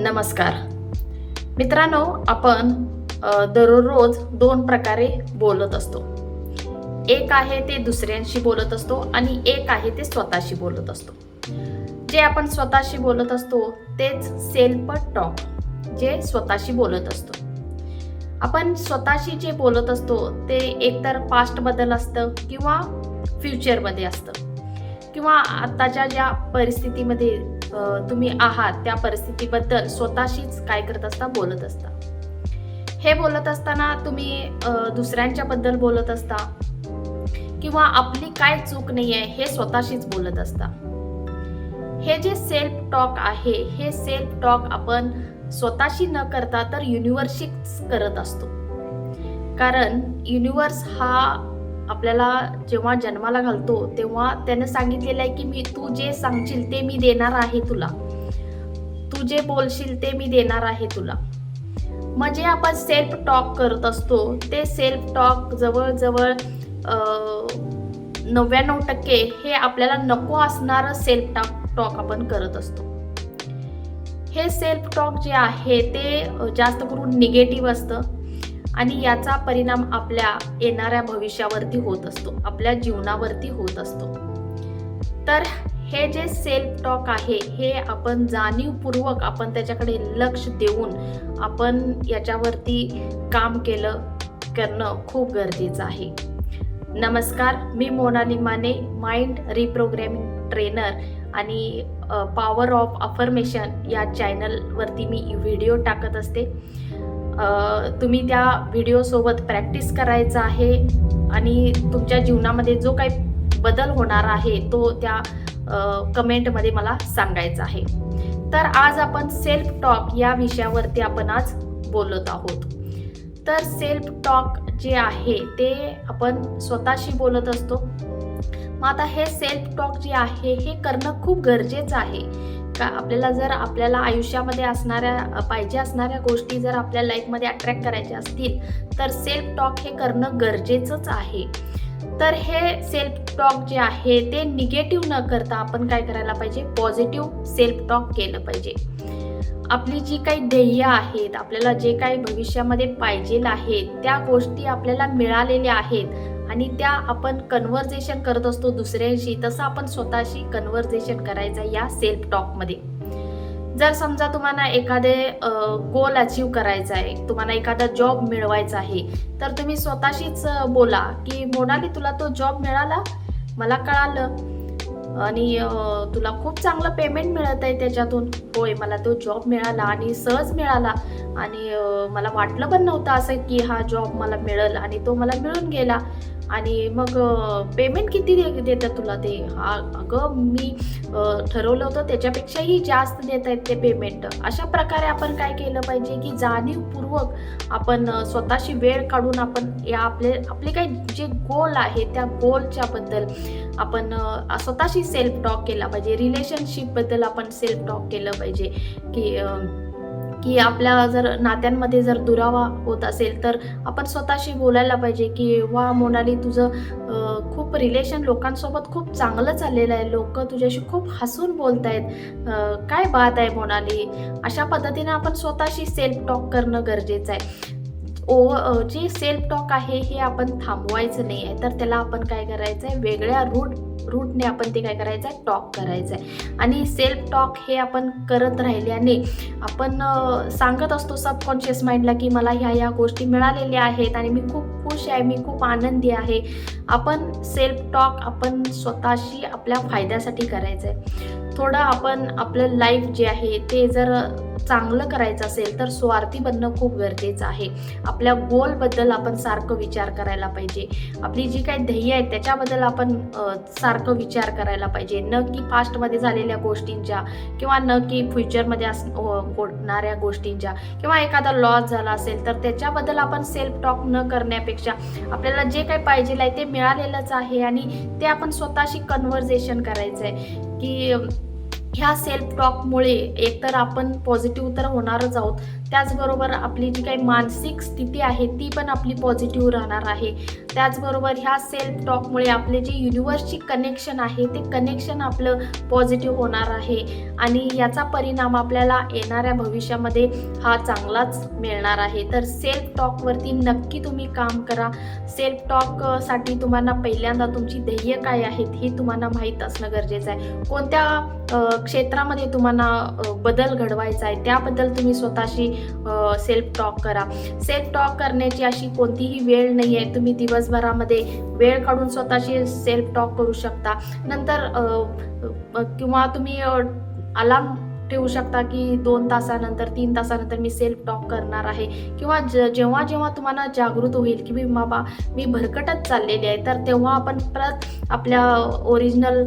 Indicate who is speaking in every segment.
Speaker 1: नमस्कार. मित्रांनो आपण दररोज दोन प्रकारे बोलत असतो. एक आहे ते दुसऱ्यांशी बोलत असतो आणि एक आहे ते स्वतःशी बोलत असतो. जे आपण स्वतःशी बोलत असतो तेच सेल्फ टॉक जे स्वतःशी बोलत असतो. आपण स्वतःशी जे बोलत असतो ते एकतर पास्टबद्दल असतं किंवा फ्युचरमध्ये असतं. किंवा आत्ताच्या ज्या परिस्थितीमध्ये तुम्ही आहात त्या परिस्थितीबद्दल स्वतःशीच काय करत असता बोलत असता? हे बोलत असताना तुम्ही दुसऱ्यांच्या बद्दल बोलत असता? किंवा आपली काय चूक नाही आहे हे स्वतःशीच बोलत असता? हे जे सेल्फ टॉक आहे हे सेल्फ टॉक आपण स्वतःशी न करता तर युनिव्हर्सशीच करत असतो. कारण युनिव्हर्स हा आपल्याला जेव्हा जन्माला घालतो तेव्हा त्याने सांगितलेलं आहे की मी तू जे सांगशील ते मी देणार आहे तुला. तू जे बोलशील ते मी देणार आहे तुला. म्हणजे आपण सेल्फ टॉक करत असतो. ते सेल्फ टॉक जवळजवळ नव्याण्णव टक्के हे आपल्याला नको असणारं सेल्फ टॉक टॉक आपण करत असतो. हे सेल्फ टॉक जे आहे ते जास्त करून निगेटिव्ह असतं. आणि याचा परिणाम आपल्या येणाऱ्या भविष्यावरती होत असतो आपल्या जीवनावरती होत असतो. तर हे जे सेल्फ टॉक आहे हे आपण जाणीवपूर्वक आपण त्याच्याकडे लक्ष देऊन आपण याच्यावरती काम केलं करणं खूप गरजेचं आहे. नमस्कार मी Monali Mane mind reprogramming trainer आणि पॉवर ऑफ अफर्मेशन या चॅनलवरती मी व्हिडिओ टाकत असते. तुम्ही त्या व्हिडिओसोबत प्रॅक्टिस करायचं आहे आणि तुमच्या जीवनामध्ये जो काही बदल होणार आहे तो त्या कमेंटमध्ये मला सांगायचा आहे. तर आज आपण सेल्फ टॉक या विषयावरती आपण आज बोलत आहोत. तर सेल्फ टॉक जे आहे ते आपण स्वतःशी बोलत असतो. मग आता हे सेल्फ टॉक जे आहे हे करणं खूप गरजेचं आहे. का? आपल्याला जर आपल्याला आयुष्यामध्ये असणाऱ्या पाहिजे असणाऱ्या गोष्टी जर आपल्या लाईफमध्ये अट्रॅक्ट करायच्या असतील तर सेल्फ टॉक हे करणं गरजेचंच आहे. तर हे सेल्फ टॉक जे आहे ते निगेटिव्ह न करता आपण काय करायला पाहिजे? पॉझिटिव्ह सेल्फ टॉक केलं पाहिजे. आपली जी काही ध्येय आहेत आपल्याला जे काही भविष्यामध्ये पाहिजे आहेत त्या गोष्टी आपल्याला मिळालेल्या आहेत आणि त्या आपण कन्व्हर्जेशन करत असतो दुसऱ्यांशी तसं आपण स्वतःशी कन्व्हर्जेशन करायचं या सेल्फ टॉकमध्ये जर समजा तुम्हाला एखादे गोल अचीव करायचा आहे तुम्हाला एखादा जॉब मिळवायचा आहे तर तुम्ही स्वतःशीच बोला की मोनाली तुला तो जॉब मिळाला? मला कळालं. आणि तुला खूप चांगलं पेमेंट मिळत आहे त्याच्यातून. होय मला तो जॉब मिळाला आणि सहज मिळाला आणि मला वाटलं पण नव्हतं असं की हा जॉब मला मिळेल आणि तो मला मिळून गेला. आणि मग पेमेंट किती दे देतं तुला ते? अगं मी ठरवलं होतं त्याच्यापेक्षाही जास्त देत आहेत ते पेमेंट अशा प्रकारे आपण काय केलं पाहिजे की जाणीवपूर्वक आपण स्वतःशी वेळ काढून आपण या आपले आपले काही जे गोल आहे त्या गोलच्याबद्दल आपण स्वतःशी सेल्फ टॉक केला पाहिजे. रिलेशनशिपबद्दल आपण सेल्फ टॉक केलं पाहिजे की की आपल्या जर नात्यांमध्ये जर दुरावा होत असेल तर आपण स्वतःशी बोलायला पाहिजे की वा मोनाली तुझं खूप रिलेशन लोकांसोबत खूप चांगलं चाललेलं आहे. लोक तुझ्याशी खूप हसून बोलत आहेत काय बात आहे मोनाली. अशा पद्धतीने आपण स्वतःशी सेल्फ टॉक करणं गरजेचं आहे. ओ जी जे सेल्फ टॉक आहे हे आपण थांबवायचं नाही आहे तर त्याला आपण काय करायचं आहे वेगळ्या रूट रूटने आपण ते काय करायचं आहे टॉक करायचं आहे आणि सेल्फ टॉक हे आपण करत राहिल्याने आपण सांगत असतो सबकॉन्शियस माइंडला की मला ह्या ह्या गोष्टी मिळालेल्या आहेत आणि मी खूप खुश आहे मी खूप आनंदी आहे. आपण सेल्फ टॉक आपण स्वतःशी आपल्या फायद्यासाठी करायचं आहे थोडं आपण आपलं लाईफ जे आहे ते जर चांगलं करायचं असेल तर स्वार्थी बनणं खूप गरजेचं आहे. आपल्या गोलबद्दल आपण सारखं विचार करायला पाहिजे. आपली जी काही ध्येय आहेत त्याच्याबद्दल आपण सारखं विचार करायला पाहिजे. न की पास्टमध्ये झालेल्या गोष्टींच्या किंवा न की फ्युचरमध्ये अस होणाऱ्या गोष्टींच्या किंवा एखादा लॉस झाला असेल तर त्याच्याबद्दल आपण सेल्फ टॉक न करण्यापेक्षा आपल्याला जे काही पाहिजे आहे ते मिळालेलंच आहे. आणि ते आपण स्वतःशी कन्व्हर्जेशन करायचं आहे की ह्या सेल्फ टॉकमुळे एकतर आपण पॉझिटिव्ह तर होणारच आहोत त्याचबरोबर आपली जी काही मानसिक स्थिती आहे ती पण आपली पॉझिटिव्ह राहणार आहे. त्याचबरोबर ह्या सेल्फ टॉकमुळे आपले जे युनिवर्सची कनेक्शन आहे ते कनेक्शन आपलं पॉझिटिव्ह होणार आहे. आणि याचा परिणाम आपल्याला येणाऱ्या भविष्यामध्ये हा चांगलाच मिळणार आहे. तर सेल्फ टॉकवरती नक्की तुम्ही काम करा. सेल्फ टॉकसाठी तुम्हाला पहिल्यांदा तुमची ध्येय काय आहेत हे तुम्हाला माहीत असणं गरजेचं आहे. कोणत्या क्षेत्रामध्ये तुम्हाला बदल घडवायचा आहे त्याबद्दल तुम्ही स्वतःशी सेल्फ टॉक करा. सेल्फ टॉक करण्याची अशी कोणतीही वेळ नाही आहे तुम्ही दिवसभरामध्ये वेळ काढून स्वतःशी सेल्फ टॉक करू शकता. नंतर किंवा तुम्ही अलार्म ठेवू शकता की दोन तासानंतर तीन तासानंतर मी सेल्फ टॉक करणार आहे. किंवा ज जेव्हा जेव्हा तुम्हाला जागृत होईल की मी बाबा मी भरकटत चाललेली आहे तर तेव्हा आपण परत आपल्या ओरिजिनल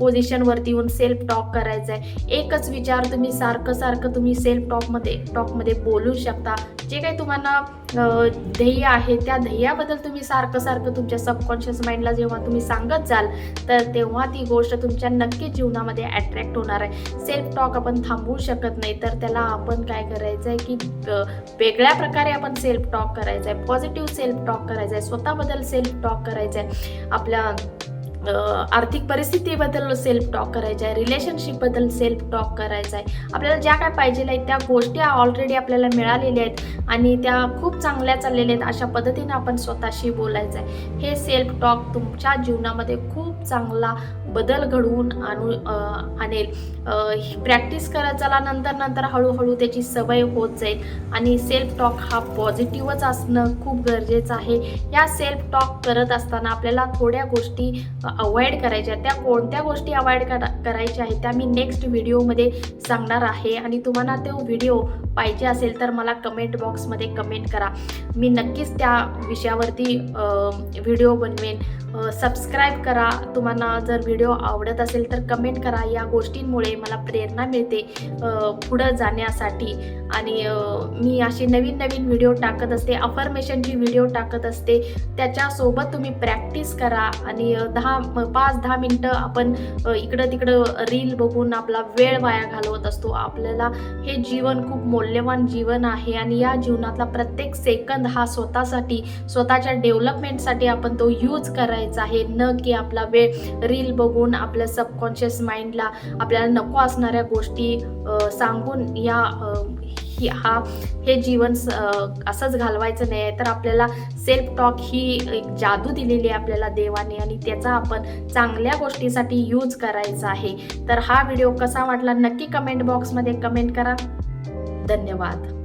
Speaker 1: पोझिशनवरती येऊन सेल्फ टॉक करायचं आहे एकच विचार तुम्ही सारखं सारखं तुम्ही सेल्फ टॉकमध्ये टॉकमध्ये बोलू शकता. जे काही तुम्हाला ध्येय आहे त्या ध्येयाबद्दल तुम्ही सारखं सारखं तुमच्या सबकॉन्शियस माइंडला जेव्हा तुम्ही सांगत जाल तर तेव्हा ती गोष्ट तुमच्या नक्की जीवनामध्ये अट्रॅक्ट होणार आहे. सेल्फ टॉक आपण थांबवू शकत नाही तर त्याला आपण काय करायचं आहे की वेगळ्या प्रकारे आपण सेल्फ टॉक करायचं आहे पॉझिटिव्ह सेल्फ टॉक करायचं आहे स्वतःबद्दल सेल्फ टॉक करायचं आहे आपल्या आर्थिक परिस्थितीबद्दल सेल्फ टॉक करायचं आहे रिलेशनशिपबद्दल सेल्फ टॉक करायचं आहे. आपल्याला ज्या काय पाहिजे आहेत त्या गोष्टी ऑलरेडी आपल्याला मिळालेल्या आहेत आणि त्या खूप चांगल्या चाललेल्या आहेत अशा पद्धतीने आपण स्वतःशी बोलायचं आहे. हे सेल्फ टॉक तुमच्या जीवनामध्ये खूप चांगला बदल घडवून आणू आणेल. प्रॅक्टिस करत चला नंतर नंतर हळूहळू त्याची सवय होत जाईल. आणि सेल्फ टॉक हा पॉझिटिव्हच असणं खूप गरजेचं आहे. या सेल्फ टॉक करत असताना आपल्याला थोड्या गोष्टी अवॉइड करायच्या त्या कोणत्या गोष्टी अवॉइड करा करायच्या आहेत त्या मी नेक्स्ट व्हिडिओमध्ये सांगणार आहे. आणि तुम्हाला तो व्हिडिओ पाहिजे असेल तर मला कमेंट बॉक्समध्ये कमेंट करा. मी नक्कीच त्या विषयावरती व्हिडिओ बनवेन. सबस्क्राईब करा. तुम्हाला जर व्हिडिओ आवडत असेल तर कमेंट करा. या गोष्टींमुळे मला प्रेरणा मिळते पुढं जाण्यासाठी. आणि मी अशी नवीन नवीन व्हिडिओ टाकत असते. अफर्मेशनची व्हिडिओ टाकत असते. त्याच्यासोबत तुम्ही प्रॅक्टिस करा. आणि दहा पाच दहा मिनटं आपण इकडं तिकडं रील बघून आपला वेळ वाया घालवत असतो. आपल्याला हे जीवन खूप मोठं मौल्यवान जीवन आहे आणि या जीवनातला प्रत्येक सेकंद हा स्वतःसाठी स्वतःच्या डेव्हलपमेंटसाठी आपण तो यूज करायचा आहे. न की आपला वेळ रील बघून आपल्या सबकॉन्शियस माइंडला आपल्याला नको असणाऱ्या गोष्टी सांगून या ही हा हे जीवन स- असंच घालवायचं नाही. आहे तर आपल्याला सेल्फ टॉक ही एक जादू दिलेली आहे आपल्याला देवाने आणि त्याचा आपण चांगल्या गोष्टीसाठी यूज करायचा आहे. तर हा व्हिडिओ कसा वाटला नक्की कमेंट बॉक्समध्ये कमेंट करा. धन्यवाद.